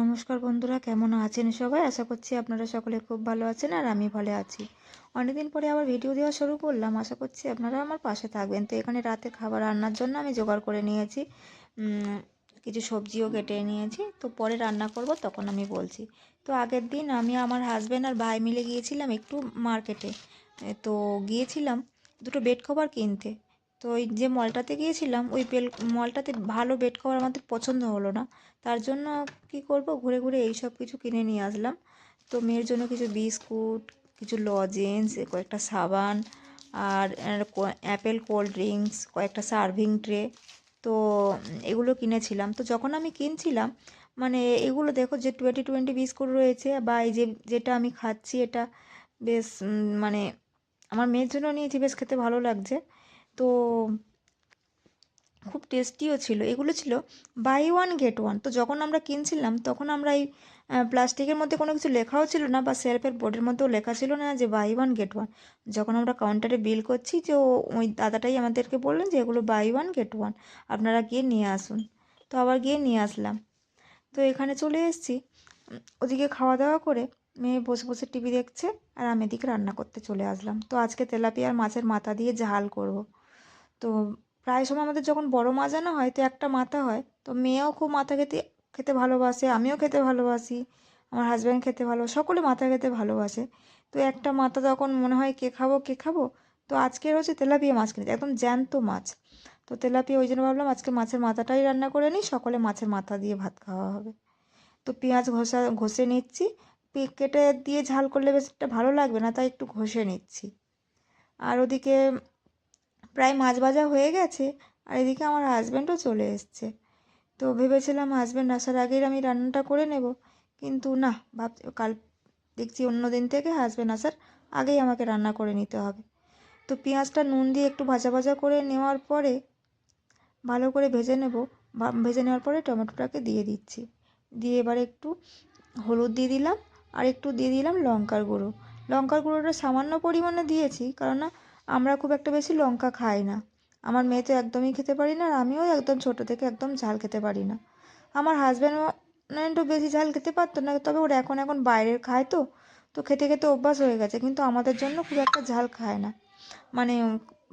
নমস্কার বন্ধুরা, কেমন আছেন সবাই? আশা করছি আপনারা সকলে খুব ভালো আছেন আর আমি ভালো আছি। অনেকদিন পরে আবার ভিডিও দেওয়া শুরু করলাম। আশা করছি আপনারা আমার পাশে থাকবেন। তো এখানে রাতে খাবার রান্নার জন্য আমি জোগাড় করে নিয়েছি। কিছু সবজিও কেটে নিয়েছি। তো পরে রান্না করব, তখন আমি বলছি। তো আগের দিন আমি আমার হাজব্যান্ড আর ভাই মিলে গিয়েছিলাম একটু মার্কেটে তো গিয়েছিলাম দুটো বেড কভার কিনতে। তো ওই যে মলটাতে গিয়েছিলাম, ওই বেল মলটাতে ভালো বেড কভার আমাদের পছন্দ হলো না। তার জন্য কি করব? ঘুরে ঘুরে এই সব কিছু কিনে নিয়ে আসলাম। তো মেয়ের জন্য কিছু বিস্কুট, কিছু লজেন্স কয়েকটা সাবান আর অ্যাপেল কোল্ড ড্রিঙ্কস কয়েকটা সার্ভিং ট্রে তো এগুলো কিনেছিলাম। তো যখন আমি কিনছিলাম মানে এগুলো দেখো যে টোয়েন্টি টোয়েন্টি বিস্কুট রয়েছে বা এই যে, যেটা আমি খাচ্ছি, এটা বেশ মানে আমার মেয়ের জন্য নিয়েছি, বেশ খেতে ভালো লাগছে। তো খুব টেস্টিও ছিল। এগুলো ছিল বাই ওয়ান গেট ওয়ান তো যখন আমরা কিনছিলাম, তখন আমরা এই প্লাস্টিকের মধ্যে কোনো কিছু লেখাও ছিল না বা সেলফের বোর্ডের মধ্যেও লেখা ছিল না যে বাই ওয়ান গেট ওয়ান যখন আমরা কাউন্টারে বিল করছি যে ওই দাদাটাই আমাদেরকে বললেন যে, এগুলো বাই ওয়ান গেট ওয়ান আপনারা গিয়ে নিয়ে আসুন। তো আবার গিয়ে নিয়ে আসলাম। তো এখানে চলে এসেছি। ওদিকে খাওয়া দাওয়া করে মেয়ে বসে বসে টিভি দেখছে আর আমি এদিকে রান্না করতে চলে আসলাম। তো আজকে তেলাপিয়ার মাছের মাথা দিয়ে ঝাল করব। তো প্রায় সময় আমাদের যখন বড় মাছ আনা হয়, তো একটা মাথা হয়। তো মেয়েও খুব মাথা খেতে খেতে ভালোবাসে, আমিও খেতে ভালোবাসি, আমার হাজব্যান্ড খেতে ভালো, সকলে মাথা খেতে ভালোবাসে। তো একটা মাথা তখন মনে হয়, কে খাব কে খাব? তো আজকের হচ্ছে তেলাপিয়া মাছ কিনেছি, একদম জ্যান্ত মাছ। তো তেলাপিয়া ওই জন্য ভাবলাম, আজকে মাছের মাথাটাই রান্না করে নিই, সকলে মাছের মাথা দিয়ে ভাত খাওয়া হবে। তো পেঁয়াজ ঘষা, ঘষে নিচ্ছি কেটে দিয়ে ঝাল করলে বেশ একটা ভালো লাগবে না, তাই একটু ঘষে নিচ্ছি। আর ওদিকে প্রায় মাছ ভাজা হয়ে গেছে আর এদিকে আমার হাজব্যান্ডও চলে এসছে। তো ভেবেছিলাম হাজব্যান্ড আসার আগেই আমি রান্নাটা করে নেব, কিন্তু না ভাব কাল দেখছি অন্য দিন থেকে হাজব্যান্ড আসার আগেই আমাকে রান্না করে নিতে হবে। তো পেঁয়াজটা নুন দিয়ে একটু ভাজা ভাজা করে নেওয়ার পরে ভালো করে ভেজে নেব ভেজে নেওয়ার পরে টমেটোটাকে দিয়ে দিচ্ছি। দিয়ে এবার একটু হলুদ দিয়ে দিলাম আর একটু দিয়ে দিলাম লঙ্কার গুঁড়ো। লঙ্কার গুঁড়োটা সামান্য পরিমাণে দিয়েছি, কারণ না আমরা খুব একটা বেশি লঙ্কা খাই না। আমার মেয়ে তো একদমই খেতে পারি না আর আমিও একদম ছোটো থেকে একদম ঝাল খেতে পারি না। আমার হাজব্যান্ডও বেশি ঝাল খেতে পারতো না, তবে ওরা এখন এখন বাইরের খায় তো তো খেতে খেতে অভ্যাস হয়ে গেছে, কিন্তু আমাদের জন্য খুব একটা ঝাল খায় না। মানে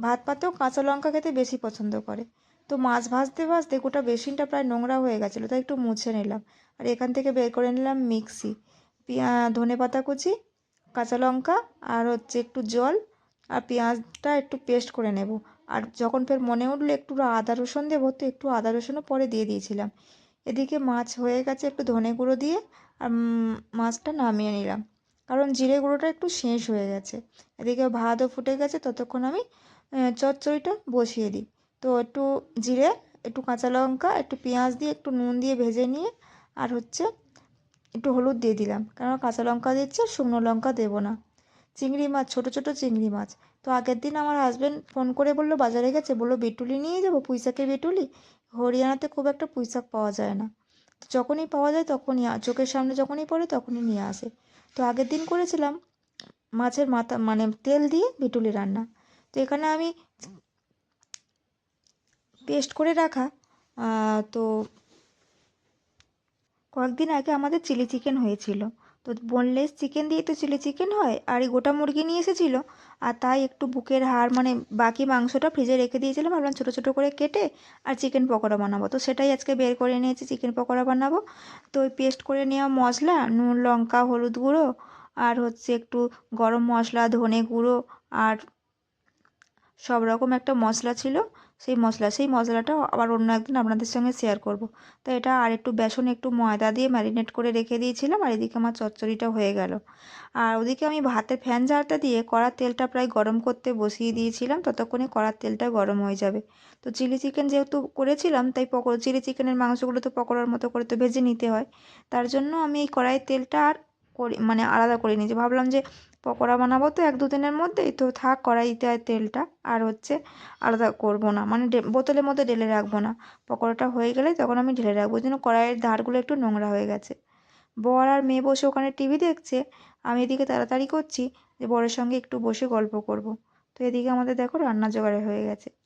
ভাত পাতেও কাঁচা লঙ্কা খেতে বেশি পছন্দ করে। তো মাছ ভাজতে ভাজতে গোটা বেসিনটা প্রায় নোংরা হয়ে গেছিল, তাই একটু মুছে নিলাম। আর এখান থেকে বের করে নিলাম মিক্সি ধনে পাতা কুচি, কাঁচা লঙ্কা আর হচ্ছে একটু জল আর পেঁয়াজটা একটু পেস্ট করে নেব। আর যখন ফের মনে উঠল একটু আদা রসুন দেবো, তো একটু আদা রসুনও পরে দিয়ে দিয়েছিলাম। এদিকে মাছ হয়ে গেছে একটু ধনে গুঁড়ো দিয়ে, আর মাছটা নামিয়ে নিলাম। কারণ জিরে গুঁড়োটা একটু শেষ হয়ে গেছে। এদিকে ভাতও ফুটে গেছে, ততক্ষণ আমি চচ্চড়িটা বসিয়ে দিই। তো একটু জিরে, একটু কাঁচা লঙ্কা, একটু পেঁয়াজ দিয়ে, একটু নুন দিয়ে ভেজে নিয়ে, আর হচ্ছে একটু হলুদ দিয়ে দিলাম। কারণ কাঁচা লঙ্কা দিচ্ছে শুকনো লঙ্কা দেবো না। চিংড়ি মাছ, ছোটো ছোটো চিংড়ি মাছ। তো আগের দিন আমার হাজব্যান্ড ফোন করে বলল, বাজারে গেছে? বলল, বেটুলি নিয়ে যাব? পুঁইশাকের বেটুলি? হরিয়ানাতে খুব একটা পুঁইশাক পাওয়া যায় না। তো যখনই পাওয়া যায় তখনই চোখের সামনে যখনই পড়ে তখনই নিয়ে আসে। তো আগের দিন করেছিলাম মাছের মাথা মানে তেল দিয়ে বেটুলি রান্না। তো এখানে আমি পেস্ট করে রাখা তো কয়েকদিন আগে আমাদের চিলি চিকেন হয়েছিল। তো বোনলেস চিকেন দিয়ে তো চিলি চিকেন হয়, আর এই গোটা মুরগি নিয়ে এসেছিল, আর তাই একটু বুকের হাড় মানে বাকি মাংসটা ফ্রিজে রেখে দিয়েছিলাম, ভাবলাম ছোটো ছোটো করে কেটে আর চিকেন পকোড়া বানাবো। তো সেটাই আজকে বের করে নিয়েছি চিকেন পকোড়া বানাবো। তো ওই পেস্ট করে নেওয়া মশলা, নুন, লঙ্কা, হলুদ গুঁড়ো, আর হচ্ছে একটু গরম মশলা, ধনে গুঁড়ো, আর সব রকম একটা মশলা ছিল। সেই মশলা, সেই মশলাটা আবার অন্য একদিন আপনাদের সঙ্গে শেয়ার করব। তো এটা আর একটু বেসন একটু ময়দা দিয়ে ম্যারিনেট করে রেখে দিয়েছিলাম আর এদিকে আমার চচ্চড়িটা হয়ে গেল। আর ওদিকে আমি ভাতের ফ্যান ঝাড়টা দিয়ে কড়ার তেলটা প্রায় গরম করতে বসিয়ে দিয়েছিলাম। ততক্ষণে কড়ার তেলটা গরম হয়ে যাবে। তো চিলি চিকেন যেহেতু করেছিলাম, তাই পকো চিলি চিকেনের মাংসগুলো তো পকোড়ার মতো করে তো ভেজে নিতে হয়। তার জন্য আমি এই কড়াইয়ের তেলটা আর করি মানে আলাদা করে নিয়েছি। ভাবলাম যে পকোড়া বানাবো তো এক দু দিনের মধ্যেই, তো থাক কড়াইতে আর তেলটা, আর হচ্ছে আলাদা করব না। মানে বোতলের মধ্যে ঢেলে রাখব না। পকোড়াটা হয়ে গেলে তখন আমি ঢেলে রাখব। জন্য কড়াইয়ের ধারগুলো একটু নোংরা হয়ে গেছে। বর আর মেয়ে বসে ওখানে টিভি দেখছে। আমি এদিকে তাড়াতাড়ি করছি যে বরের সঙ্গে একটু বসে গল্প করব। তো এদিকে আমাদের দেখো রান্না জোগাড় হয়ে গেছে।